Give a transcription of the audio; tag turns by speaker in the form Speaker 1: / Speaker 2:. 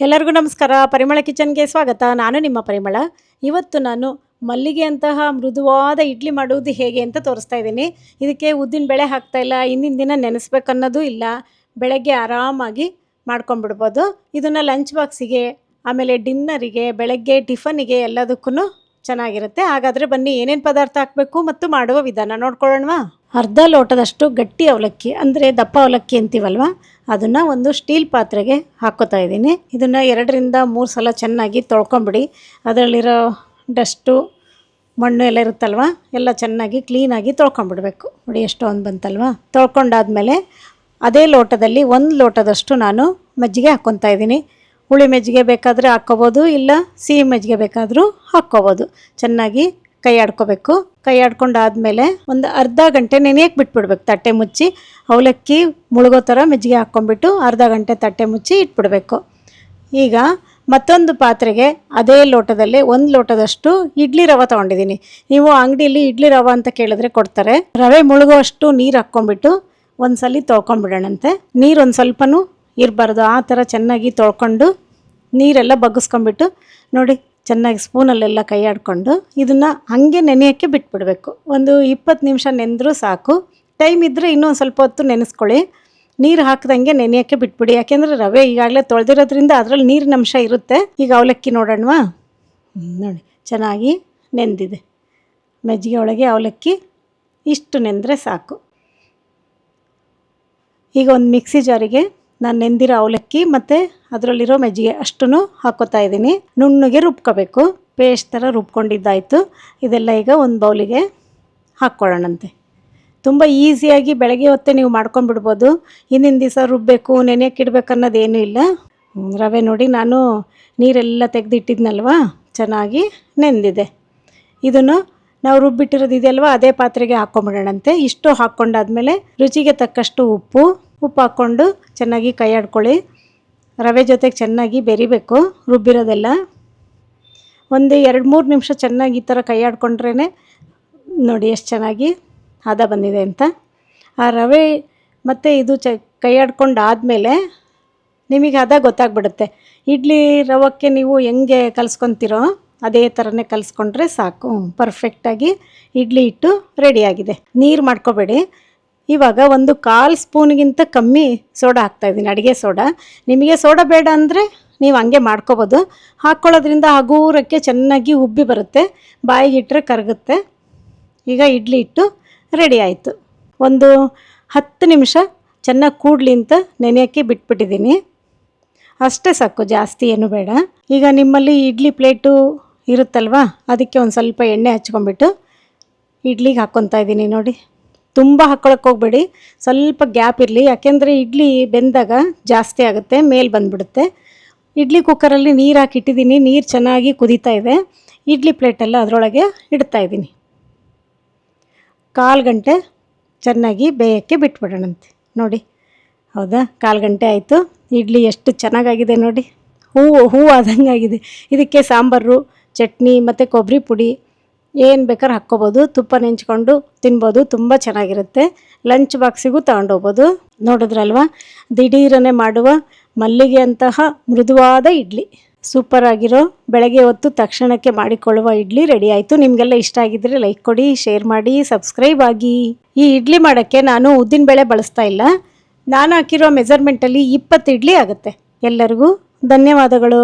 Speaker 1: ಎಲ್ಲರಿಗೂ ನಮಸ್ಕಾರ. ಪರಿಮಳ ಕಿಚನ್ಗೆ ಸ್ವಾಗತ. ನಾನು ನಿಮ್ಮ ಪರಿಮಳ. ಇವತ್ತು ನಾನು ಮಲ್ಲಿಗೆ ಅಂತಹ ಮೃದುವಾದ ಇಡ್ಲಿ ಮಾಡುವುದು ಹೇಗೆ ಅಂತ ತೋರಿಸ್ತಾ ಇದ್ದೀನಿ. ಇದಕ್ಕೆ ಉದ್ದಿನ ಬೆಳೆ ಹಾಕ್ತಾ ಇಲ್ಲ, ಹಿಂದಿನ ದಿನ ನೆನೆಸ್ಬೇಕನ್ನೋದು ಇಲ್ಲ. ಬೆಳಗ್ಗೆ ಆರಾಮಾಗಿ ಮಾಡ್ಕೊಂಬಿಡ್ಬೋದು ಇದನ್ನು ಲಂಚ್ ಬಾಕ್ಸಿಗೆ, ಆಮೇಲೆ ಡಿನ್ನರಿಗೆ, ಬೆಳಗ್ಗೆ ಟಿಫನಿಗೆ ಎಲ್ಲದಕ್ಕೂ ಚೆನ್ನಾಗಿರುತ್ತೆ. ಹಾಗಾದರೆ ಬನ್ನಿ, ಏನೇನು ಪದಾರ್ಥ ಹಾಕಬೇಕು ಮತ್ತು ಮಾಡುವ ವಿಧಾನ ನೋಡ್ಕೊಳ್ಳೋಣವಾ? ಅರ್ಧ ಲೋಟದಷ್ಟು ಗಟ್ಟಿ ಅವಲಕ್ಕಿ, ಅಂದರೆ ದಪ್ಪ ಅವಲಕ್ಕಿ ಅಂತೀವಲ್ವ? ಅದನ್ನು ಒಂದು ಸ್ಟೀಲ್ ಪಾತ್ರೆಗೆ ಹಾಕೋತಾ ಇದ್ದೀನಿ. ಇದನ್ನು ಎರಡರಿಂದ ಮೂರು ಸಲ ಚೆನ್ನಾಗಿ ತೊಳ್ಕೊಂಬಿಡಿ. ಅದರಲ್ಲಿರೋ ಡಸ್ಟು, ಮಣ್ಣು ಎಲ್ಲ ಇರುತ್ತಲ್ವ? ಎಲ್ಲ ಚೆನ್ನಾಗಿ ಕ್ಲೀನಾಗಿ ತೊಳ್ಕೊಂಬಿಡ್ಬೇಕು. ನೋಡಿ ಒಂದು ಬಂತಲ್ವ? ತೊಳ್ಕೊಂಡಾದ್ಮೇಲೆ ಅದೇ ಲೋಟದಲ್ಲಿ ಒಂದು ಲೋಟದಷ್ಟು ನಾನು ಮಜ್ಜಿಗೆ ಹಾಕ್ಕೊತಾ ಇದ್ದೀನಿ. ಹುಳಿ ಮೆಜ್ಜಿಗೆ ಬೇಕಾದರೆ ಹಾಕ್ಕೋಬೋದು, ಇಲ್ಲ ಸಿಹಿ ಮಜ್ಜಿಗೆ ಬೇಕಾದರೂ ಹಾಕ್ಕೋಬೋದು. ಚೆನ್ನಾಗಿ ಕೈ ಆಡ್ಕೋಬೇಕು. ಕೈ ಆಡ್ಕೊಂಡಾದ್ಮೇಲೆ ಒಂದು ಅರ್ಧ ಗಂಟೆ ನೆನೆಯಕ್ಕೆ ಬಿಟ್ಬಿಡ್ಬೇಕು, ತಟ್ಟೆ ಮುಚ್ಚಿ. ಅವಲಕ್ಕಿ ಮುಳುಗೋ ಥರ ಮೆಜ್ಜಿಗೆ ಹಾಕ್ಕೊಂಬಿಟ್ಟು ಅರ್ಧ ಗಂಟೆ ತಟ್ಟೆ ಮುಚ್ಚಿ ಇಟ್ಬಿಡಬೇಕು. ಈಗ ಮತ್ತೊಂದು ಪಾತ್ರೆಗೆ ಅದೇ ಲೋಟದಲ್ಲಿ ಒಂದು ಲೋಟದಷ್ಟು ಇಡ್ಲಿ ರವೆ ತೊಗೊಂಡಿದ್ದೀನಿ. ನೀವು ಅಂಗಡಿಯಲ್ಲಿ ಇಡ್ಲಿ ರವೆ ಅಂತ ಕೇಳಿದ್ರೆ ಕೊಡ್ತಾರೆ. ರವೆ ಮುಳುಗುವಷ್ಟು ನೀರು ಹಾಕ್ಕೊಂಬಿಟ್ಟು ಒಂದು ಸಲ ತೊಳ್ಕೊಂಬಿಡೋಣಂತೆ ನೀರು ಒಂದು ಸ್ವಲ್ಪನೂ ಇರಬಾರ್ದು. ಆ ಥರ ಚೆನ್ನಾಗಿ ತೊಳ್ಕೊಂಡು ನೀರೆಲ್ಲ ಬಗ್ಗಿಸ್ಕೊಂಬಿಟ್ಟು ನೋಡಿ, ಚೆನ್ನಾಗಿ ಸ್ಪೂನಲ್ಲೆಲ್ಲ ಕೈ ಆಡ್ಕೊಂಡು ಇದನ್ನು ಹಾಗೆ ನೆನೆಯೋಕ್ಕೆ ಬಿಟ್ಬಿಡಬೇಕು. ಒಂದು ಇಪ್ಪತ್ತು ನಿಮಿಷ ನೆಂದರೂ ಸಾಕು. ಟೈಮ್ ಇದ್ದರೆ ಇನ್ನೊಂದು ಸ್ವಲ್ಪ ಹೊತ್ತು ನೆನೆಸ್ಕೊಳ್ಳಿ. ನೀರು ಹಾಕ್ದಂಗೆ ನೆನೆಯೋಕ್ಕೆ ಬಿಟ್ಬಿಡಿ. ಯಾಕೆಂದರೆ ರವೆ ಈಗಾಗಲೇ ತೊಳೆದಿರೋದ್ರಿಂದ ಅದರಲ್ಲಿ ನೀರಿನ ಅಂಶ ಇರುತ್ತೆ. ಈಗ ಅವಲಕ್ಕಿ ನೋಡೋಣವಾ? ನೋಡಿ, ಚೆನ್ನಾಗಿ ನೆಂದಿದೆ. ಮಜ್ಜಿಗೆ ಒಳಗೆ ಅವಲಕ್ಕಿ ಇಷ್ಟು ನೆಂದರೆ ಸಾಕು. ಈಗ ಒಂದು ಮಿಕ್ಸಿ ಜಾರಿಗೆ ನಾನು ನೆಂದಿರೋ ಅವಲಕ್ಕಿ ಮತ್ತು ಅದರಲ್ಲಿರೋ ಮಜ್ಜಿಗೆ ಅಷ್ಟೂ ಹಾಕೋತಾ ಇದ್ದೀನಿ. ನುಣ್ಣಗೆ ರುಬ್ಕೋಬೇಕು. ಪೇಸ್ಟ್ ಥರ ರುಬ್ಕೊಂಡಿದ್ದಾಯಿತು. ಇದೆಲ್ಲ ಈಗ ಒಂದು ಬೌಲಿಗೆ ಹಾಕ್ಕೊಳ್ಳೋಣಂತೆ. ತುಂಬ ಈಸಿಯಾಗಿ ಬೆಳಗ್ಗೆ ಹೊತ್ತೆ ನೀವು ಮಾಡ್ಕೊಂಡ್ಬಿಡ್ಬೋದು. ಹಿಂದಿನ ದಿವಸ ರುಬ್ಬಬೇಕು ನೆನೆಯಕ್ಕೆ ಇಡ್ಬೇಕು ಇಲ್ಲ. ರವೆ ನೋಡಿ ನಾನು ನೀರೆಲ್ಲ ತೆಗೆದಿಟ್ಟಿದ್ನಲ್ವ? ಚೆನ್ನಾಗಿ ನೆಂದಿದೆ. ಇದನ್ನು ನಾವು ರುಬ್ಬಿಟ್ಟಿರೋದು ಇದೆಯಲ್ವ? ಅದೇ ಪಾತ್ರೆಗೆ ಹಾಕ್ಕೊಂಬಿಡೋಣಂತೆ. ಇಷ್ಟು ಹಾಕ್ಕೊಂಡಾದ್ಮೇಲೆ ರುಚಿಗೆ ತಕ್ಕಷ್ಟು ಉಪ್ಪು ಉಪ್ಪು ಹಾಕ್ಕೊಂಡು ಚೆನ್ನಾಗಿ ಕೈ ಆಡ್ಕೊಳ್ಳಿ. ರವೆ ಜೊತೆಗೆ ಚೆನ್ನಾಗಿ ಬೆರಿಬೇಕು, ರುಬ್ಬಿರೋದೆಲ್ಲ. ಒಂದು ಎರಡು ಮೂರು ನಿಮಿಷ ಚೆನ್ನಾಗಿ ಈ ಥರ ಕೈ ಆಡ್ಕೊಂಡ್ರೇ ನೋಡಿ ಎಷ್ಟು ಚೆನ್ನಾಗಿ ಹದ ಬಂದಿದೆ ಅಂತ. ಆ ರವೆ ಮತ್ತು ಇದು ಚ ಕೈ ಆಡ್ಕೊಂಡು ಆದಮೇಲೆ ನಿಮಗೆ ಹದ ಗೊತ್ತಾಗ್ಬಿಡುತ್ತೆ. ಇಡ್ಲಿ ರವಕ್ಕೆ ನೀವು ಹೆಂಗೆ ಕಲಿಸ್ಕೊತೀರೋ ಅದೇ ಥರನೇ ಕಲಿಸ್ಕೊಂಡ್ರೆ ಸಾಕು. ಪರ್ಫೆಕ್ಟಾಗಿ ಇಡ್ಲಿ ಹಿಟ್ಟು ರೆಡಿಯಾಗಿದೆ ನೀರು ಮಾಡ್ಕೋಬೇಡಿ. ಇವಾಗ ಒಂದು ಕಾಲು ಸ್ಪೂನ್ಗಿಂತ ಕಮ್ಮಿ ಸೋಡಾ ಹಾಕ್ತಾಯಿದ್ದೀನಿ ಅಡುಗೆ ಸೋಡಾ. ನಿಮಗೆ ಸೋಡಾ ಬೇಡ ಅಂದರೆ ನೀವು ಹಂಗೆ ಮಾಡ್ಕೋಬೋದು. ಹಾಕ್ಕೊಳ್ಳೋದ್ರಿಂದ ಹಗೂರಕ್ಕೆ ಚೆನ್ನಾಗಿ ಉಬ್ಬಿ ಬರುತ್ತೆ, ಬಾಯಿಗೆ ಇಟ್ಟರೆ ಕರಗುತ್ತೆ. ಈಗ ಇಡ್ಲಿ ಇಟ್ಟು ರೆಡಿ ಆಯಿತು. ಒಂದು ಹತ್ತು ನಿಮಿಷ ಚೆನ್ನಾಗಿ ಕೂಡ್ಲಿ ಅಂತ ನೆನೆಯೋಕ್ಕೆ ಬಿಟ್ಬಿಟ್ಟಿದ್ದೀನಿ. ಅಷ್ಟೇ ಸಾಕು, ಜಾಸ್ತಿ ಏನು ಬೇಡ. ಈಗ ನಿಮ್ಮಲ್ಲಿ ಇಡ್ಲಿ ಪ್ಲೇಟು ಇರುತ್ತಲ್ವಾ, ಅದಕ್ಕೆ ಒಂದು ಸ್ವಲ್ಪ ಎಣ್ಣೆ ಹಚ್ಕೊಂಬಿಟ್ಟು ಇಡ್ಲಿಗೆ ಹಾಕ್ಕೊತಾ ಇದ್ದೀನಿ ನೋಡಿ. ತುಂಬ ಹಾಕ್ಕೊಳಕ್ಕೆ ಹೋಗಬೇಡಿ. ಸ್ವಲ್ಪ ಗ್ಯಾಪ್ ಇರಲಿ. ಯಾಕೆಂದರೆ ಇಡ್ಲಿ ಬೆಂದಾಗ ಜಾಸ್ತಿ ಆಗುತ್ತೆ, ಮೇಲೆ ಬಂದುಬಿಡುತ್ತೆ. ಇಡ್ಲಿ ಕುಕ್ಕರಲ್ಲಿ ನೀರು ಹಾಕಿ ಇಟ್ಟಿದ್ದೀನಿ. ನೀರು ಚೆನ್ನಾಗಿ ಕುದೀತಾ ಇದೆ. ಇಡ್ಲಿ ಪ್ಲೇಟೆಲ್ಲ ಅದರೊಳಗೆ ಇಡ್ತಾ ಇದ್ದೀನಿ. ಕಾಲು ಗಂಟೆ ಚೆನ್ನಾಗಿ ಬೇಯೋಕ್ಕೆ ಬಿಟ್ಬಿಡೋಣಂತೆ. ನೋಡಿ, ಹೌದಾ? ಕಾಲು ಗಂಟೆ ಆಯಿತು. ಇಡ್ಲಿ ಎಷ್ಟು ಚೆನ್ನಾಗಾಗಿದೆ ನೋಡಿ. ಹೂವು ಹೂವು ಆದಂಗೆ ಆಗಿದೆ ಇದಕ್ಕೆ ಸಾಂಬಾರು, ಚಟ್ನಿ ಮತ್ತು ಕೊಬ್ಬರಿ ಪುಡಿ ಏನು ಬೇಕಾದ್ರೂ ಹಾಕ್ಕೋಬೋದು. ತುಪ್ಪ ನೆಂಚ್ಕೊಂಡು ತಿನ್ಬೋದು. ತುಂಬ ಚೆನ್ನಾಗಿರುತ್ತೆ. ಲಂಚ್ ಬಾಕ್ಸಿಗೂ ತಗೊಂಡೋಗ್ಬೋದು. ನೋಡಿದ್ರಲ್ವಾ? ದಿಢೀರನೆ ಮಾಡುವ ಮಲ್ಲಿಗೆ ಅಂತಹ ಮೃದುವಾದ ಇಡ್ಲಿ. ಸೂಪರ್ ಆಗಿರೋ ಬೆಳಗ್ಗೆ ಹೊತ್ತು ತಕ್ಷಣಕ್ಕೆ ಮಾಡಿಕೊಳ್ಳುವ ಇಡ್ಲಿ ರೆಡಿ ಆಯಿತು. ನಿಮಗೆಲ್ಲ ಇಷ್ಟ ಆಗಿದ್ದರೆ ಲೈಕ್ ಕೊಡಿ ಶೇರ್ ಮಾಡಿ ಸಬ್ಸ್ಕ್ರೈಬ್ ಆಗಿ. ಈ ಇಡ್ಲಿ ಮಾಡೋಕ್ಕೆ ನಾನು ಉದ್ದಿನಬೇಳೆ ಬಳಸ್ತಾ ಇಲ್ಲ. ನಾನು ಹಾಕಿರೋ ಮೆಜರ್ಮೆಂಟಲ್ಲಿ ಇಪ್ಪತ್ತು ಇಡ್ಲಿ ಆಗುತ್ತೆ. ಎಲ್ಲರಿಗೂ ಧನ್ಯವಾದಗಳು.